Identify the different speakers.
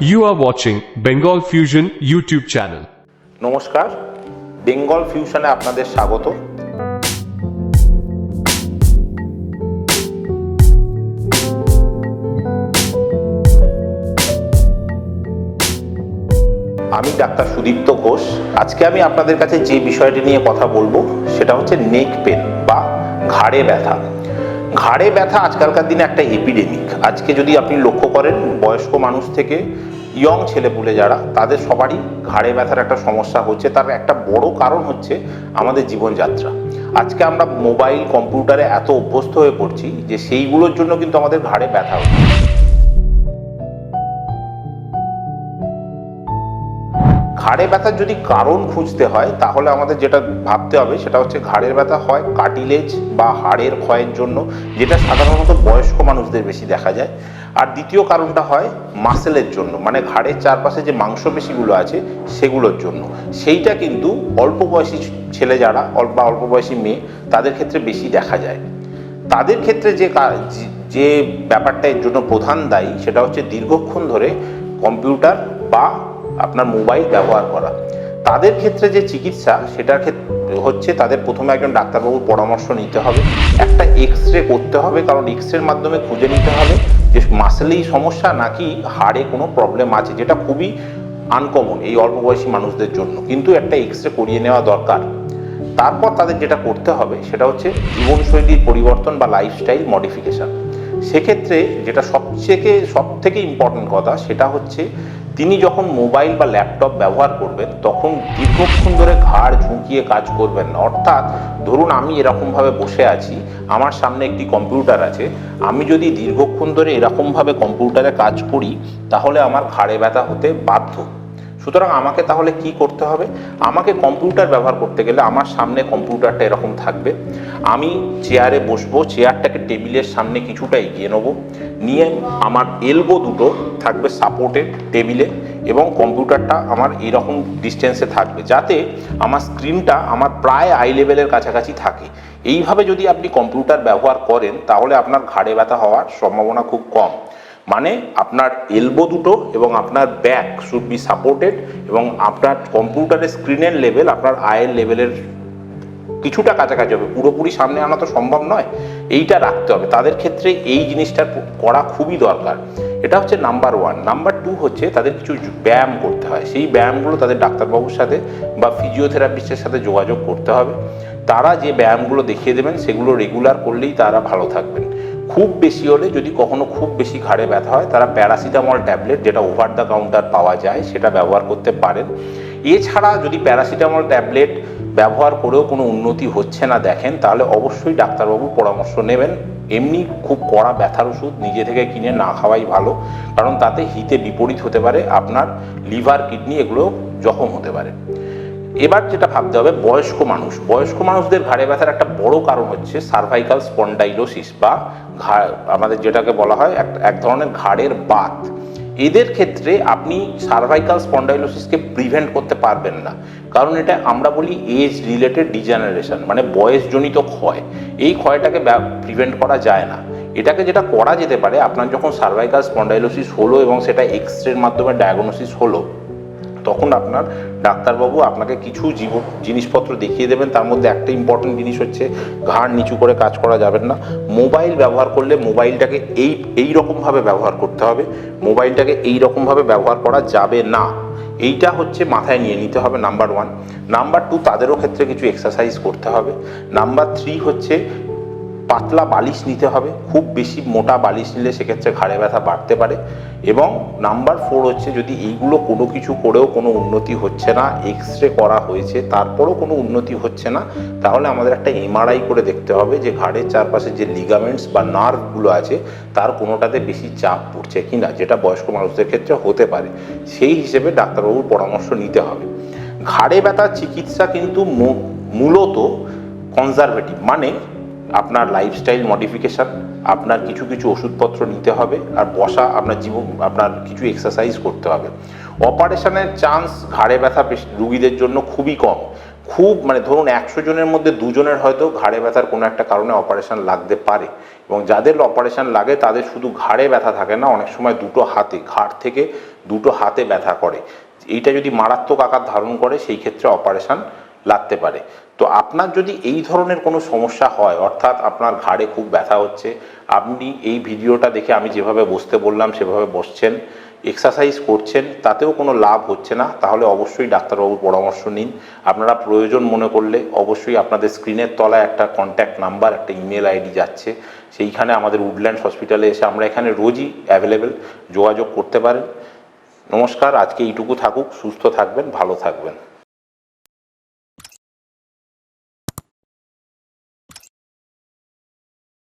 Speaker 1: You R watching Bengal Fusion YouTube channel
Speaker 2: নমস্কার বেঙ্গল ফিউশনে আপনাদের স্বাগত। আমি ডাক্তার সুদীপ্ত ঘোষ। আজকে আমি আপনাদের কাছে যে বিষয়টি নিয়ে কথা বলব, সেটা হচ্ছে নেক পেন বা ঘাড়ে ব্যথা। ঘাড়ে ব্যথা আজকালকার দিনে একটা এপিডেমিক আজকে যদি আপনি লক্ষ্য করেন, বয়স্ক মানুষ থেকে ইয়ং ছেলেপুলে যারা, তাদের সবারই ঘাড়ে ব্যথার একটা সমস্যা হচ্ছে। তার একটা বড় কারণ হচ্ছে আমাদের জীবনযাত্রা। আজকে আমরা মোবাইল, কম্পিউটারে এত অভ্যস্ত হয়ে পড়ছি যে সেইগুলোর জন্য কিন্তু আমাদের ঘাড়ে ব্যথা হচ্ছে। ঘাড়ে ব্যথার যদি কারণ খুঁজতে হয়, তাহলে আমাদের যেটা ভাবতে হবে সেটা হচ্ছে ঘাড়ের ব্যথা হয় কাটিলেজ বা হাড়ের ক্ষয়ের জন্য, যেটা সাধারণত বয়স্ক মানুষদের বেশি দেখা যায়। আর দ্বিতীয় কারণটা হয় মাসেলের জন্য মানে ঘাড়ের চারপাশে যে মাংসপেশিগুলো আছে সেগুলোর জন্য। সেইটা কিন্তু অল্প বয়সী ছেলে যারা অল্প বা অল্প বয়সী মেয়ে, তাদের ক্ষেত্রে বেশি দেখা যায়। তাদের ক্ষেত্রে যে, যে- ব্যাপারটা এর জন্য প্রধান দায়ী, সেটা হচ্ছে দীর্ঘক্ষণ ধরে কম্পিউটার বা আপনার মোবাইল ব্যবহার করা। তাদের ক্ষেত্রে যে চিকিৎসা, সেটার ক্ষেত্রে হচ্ছে তাদের প্রথমে একজন ডাক্তারবাবুর পরামর্শ নিতে হবে। একটা এক্স রে করতে হবে, কারণ এক্স রের মাধ্যমে খুঁজে নিতে হবে যে মাসেলেই সমস্যা নাকি হাড়ে কোনো প্রবলেম আছে, যেটা খুবই আনকমন এই অল্প বয়সী মানুষদের জন্য। কিন্তু একটা এক্স রে করিয়ে নেওয়া দরকার। তারপর তাদের যেটা করতে হবে, সেটা হচ্ছে জীবনশৈলীর পরিবর্তন বা লাইফস্টাইল মডিফিকেশন সেক্ষেত্রে যেটা সবথেকে সব থেকে ইম্পর্টেন্ট কথা সেটা হচ্ছে তিনি যখন মোবাইল বা ল্যাপটপ ব্যবহার করবেন, তখন দীর্ঘক্ষণ ধরে ঘাড় ঝুঁকিয়ে কাজ করবেন না। অর্থাৎ ধরুন আমি এরকমভাবে বসে আছি, আমার সামনে একটি কম্পিউটার আছে, আমি যদি দীর্ঘক্ষণ ধরে এরকমভাবে কম্পিউটারে কাজ করি, তাহলে আমার ঘাড়ে ব্যথা হতে বাধ্য। সুতরাং আমাকে তাহলে কি করতে হবে? আমাকে কম্পিউটার ব্যবহার করতে গেলে আমার সামনে কম্পিউটারটা এরকম থাকবে। আমি চেয়ারে বসবো, চেয়ারটাকে টেবিলের সামনে কিছুটা এগিয়ে নেব। নিয়ে আমার এলবো দুটো থাকবে সাপোর্টেড টেবিলে এবং কম্পিউটারটা আমার এইরকম ডিস্টেন্সে থাকবে যাতে আমার স্ক্রিনটা আমার প্রায় আই লেভেলের কাছাকাছি থাকে। এইভাবে যদি আপনি কম্পিউটার ব্যবহার করেন, তাহলে আপনার ঘাড়ে ব্যথা হওয়ার সম্ভাবনা খুব কম। মানে আপনার এলবো দুটো এবং আপনার ব্যাক শুড বি সাপোর্টেড এবং আপনার কম্পিউটারের স্ক্রিনের লেভেল আপনার আয়ের লেভেলের কিছুটা কাছাকাছি হবে। পুরোপুরি সামনে আনা তো সম্ভব নয়। এইটা রাখতে হবে। তাদের ক্ষেত্রে এই জিনিসটা করা খুবই দরকার। এটা হচ্ছে নাম্বার ওয়ান নাম্বার টু হচ্ছে তাদের কিছু ব্যায়াম করতে হয়। সেই ব্যায়ামগুলো তাদের ডাক্তারবাবুর সাথে বা ফিজিওথেরাপিস্টের সাথে যোগাযোগ করতে হবে। তারা যে ব্যায়ামগুলো দেখিয়ে দেবেন, সেগুলো রেগুলার করলেই তারা ভালো থাকবেন। খুব বেশি হলে যদি কখনো খুব বেশি ঘাড়ে ব্যথা হয়, তারা প্যারাসিটামল ট্যাবলেট যেটা ওভার দ্য কাউন্টার পাওয়া যায়, সেটা ব্যবহার করতে পারেন। এছাড়া যদি প্যারাসিটামল ট্যাবলেট ব্যবহার করেও কোনো উন্নতি হচ্ছে না দেখেন, তাহলে অবশ্যই ডাক্তারবাবুর পরামর্শ নেবেন। এমনি খুব কড়া ব্যথার ওষুধ নিজে থেকে কিনে না খাওয়াই ভালো, কারণ তাতে হিতে বিপরীত হতে পারে, আপনার লিভার, কিডনি এগুলো জখম হতে পারে। এবার যেটা ভাবতে হবে, বয়স্ক মানুষ। বয়স্ক মানুষদের ঘাড়ে ব্যথার একটা বড় কারণ হচ্ছে সার্ভাইকাল স্পন্ডাইলোসিস বা আমাদের যেটাকে বলা হয় এক এক ধরনের ঘাড়ের বাত। এদের ক্ষেত্রে আপনি সার্ভাইকাল স্পন্ডাইলোসিসকে প্রিভেন্ট করতে পারবেন না। কারণ এটা আমরা বলি এজ রিলেটেড ডিজেনারেশন মানে বয়সজনিত ক্ষয়। এই ক্ষয়টাকে প্রিভেন্ট করা যায় না। এটাকে যেটা করা যেতে পারে, আপনার যখন সার্ভাইকাল স্পন্ডাইলোসিস হলো এবং সেটা এক্স রের মাধ্যমে ডায়াগনোসিস হলো তখন আপনার ডাক্তারবাবু আপনাকে কিছু জীব জিনিসপত্র দেখিয়ে দেবেন, তার মধ্যে একটা ইম্পর্টেন্ট জিনিস হচ্ছে, ঘাড় নিচু করে কাজ করা যাবেন না। মোবাইল ব্যবহার করলে মোবাইলটাকে এই এই রকমভাবে ব্যবহার করতে হবে। মোবাইলটাকে এই রকমভাবে ব্যবহার করা যাবে না। এইটা হচ্ছে মাথায় নিয়ে নিতে হবে নাম্বার ওয়ান নাম্বার টু তাদেরও ক্ষেত্রে কিছু এক্সারসাইজ করতে হবে। নাম্বার থ্রি হচ্ছে পাতলা বালিশ নিতে হবে, খুব বেশি মোটা বালিশ নিলে সেক্ষেত্রে ঘাড়ে ব্যথা বাড়তে পারে। এবং নাম্বার ফোর হচ্ছে যদি এইগুলো কোনো কিছু করেও কোনো উন্নতি হচ্ছে না এক্স রে করা হয়েছে, তারপরেও কোনো উন্নতি হচ্ছে না, তাহলে আমাদের একটা এমআরআই করে দেখতে হবে যে ঘাড়ের চারপাশে যে লিগামেন্টস বা নার্ভগুলো আছে, তার কোনোটাতে বেশি চাপ পড়ছে কি না, যেটা বয়স্ক মানুষদের ক্ষেত্রে হতে পারে। সেই হিসেবে ডাক্তারবাবুর পরামর্শ নিতে হবে। ঘাড়ে ব্যথার চিকিৎসা কিন্তু মূলত কনজারভেটিভ মানে আপনার লাইফস্টাইল মডিফিকেশান আপনার কিছু কিছু ওষুধপত্র নিতে হবে আর বসা আপনার জীবন, আপনার কিছু এক্সারসাইজ করতে হবে। অপারেশনের চান্স ঘাড়ে ব্যথা রুগীদের জন্য খুবই কম। খুব মানে ধরুন একশো জনের মধ্যে দুজনের হয়তো ঘাড়ে ব্যথার কোনো একটা কারণে অপারেশন লাগতে পারে এবং যাদের অপারেশন লাগে তাদের শুধু ঘাড়ে ব্যথা থাকে না, অনেক সময় দুটো হাতে, ঘাড় থেকে দুটো হাতে ব্যথা করে। এইটা যদি মারাত্মক আকার ধারণ করে, সেই ক্ষেত্রে অপারেশন লাগতে পারে। তো আপনার যদি এই ধরনের কোনো সমস্যা হয়, অর্থাৎ আপনার ঘাড়ে খুব ব্যথা হচ্ছে, আপনি এই ভিডিওটা দেখে আমি যেভাবে বসতে বললাম, সেভাবে বসছেন এক্সারসাইজ করছেন, তাতেও কোনো লাভ হচ্ছে না, তাহলে অবশ্যই ডাক্তারবাবুর পরামর্শ নিন। আপনারা প্রয়োজন মনে করলে অবশ্যই আপনাদের স্ক্রিনের তলায় একটা কন্ট্যাক্ট নাম্বার একটা ইমেল আইডি যাচ্ছে। সেইখানে আমাদের উডল্যান্ড হসপিটালে এসে আমরা এখানে রোজই অ্যাভেলেবেল যোগাযোগ করতে পারেন। নমস্কার, আজকে এইটুকু থাকুক, সুস্থ থাকবেন, ভালো থাকবেন।